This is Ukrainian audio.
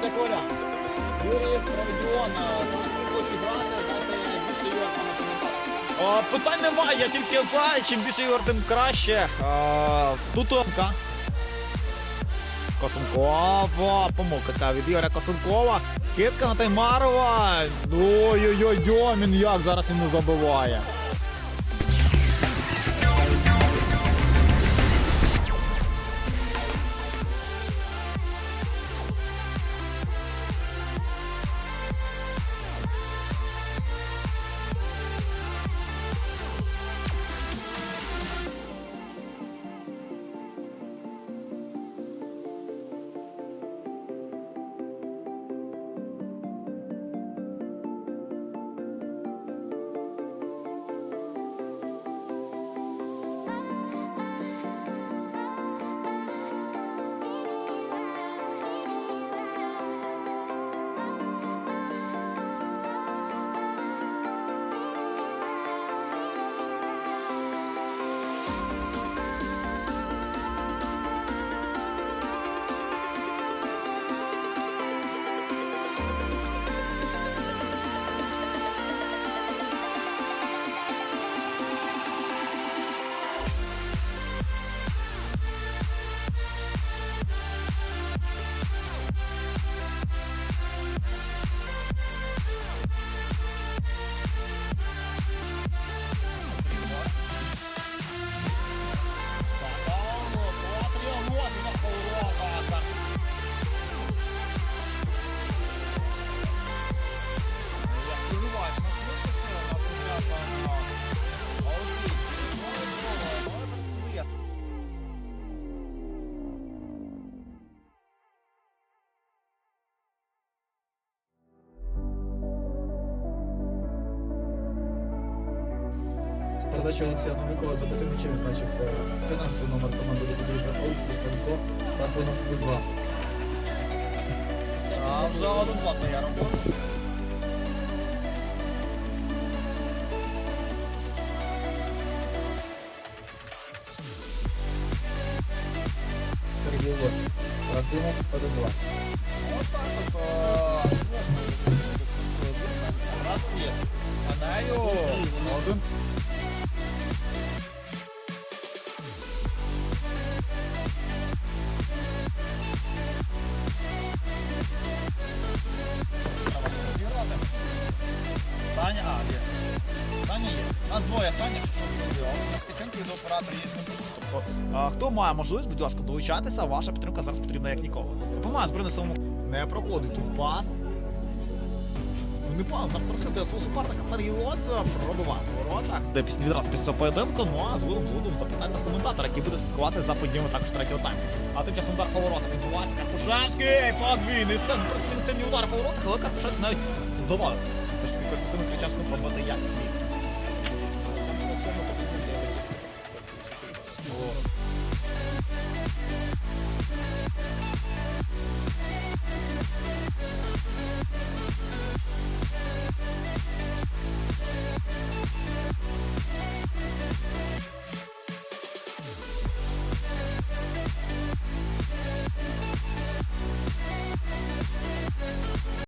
от як варіант. Юрій Провідіон, хоче грати, дайте більше коментар. Питань немає, я тільки за, чим більше ігор, тим краще. Тут Омка. Косенкова, помилка така від Ігоря Косенкова. Скидка на Таймарова. Ой-ой-ой, Дьомін як зараз не забиває. Передача Олексія Новикова за тим м'ячем значився 15 номер команди друзя Олексій Станко та номер 2. А вже один власне я робота. Сергій Лось. Рахунок 1-2. Ось так от. е, Раз є. А нею один. Саня, що Ткаченко до оператора є. Тобто, хто має можливість, будь ласка, долучайтеся, ваша підтримка зараз потрібна як ніколи. Допомагає збройним силам. Не проходить тут пас. Ну, Не пан, зараз розхитує свого суперника Сергіоса, пробиває ворота. Де після відразу після поєдинку, ну а згодом згодом запитання коментатора, який буде слідкувати за подіями також третього тайму. А тим часом удар по воротах відбувається Карпушевський, подвійний син, просто сильний удар по воротах, але Карпушевський навіть завалив. Це ж якось Костянтин Кричевський пробити як слід. como tocando el dedo.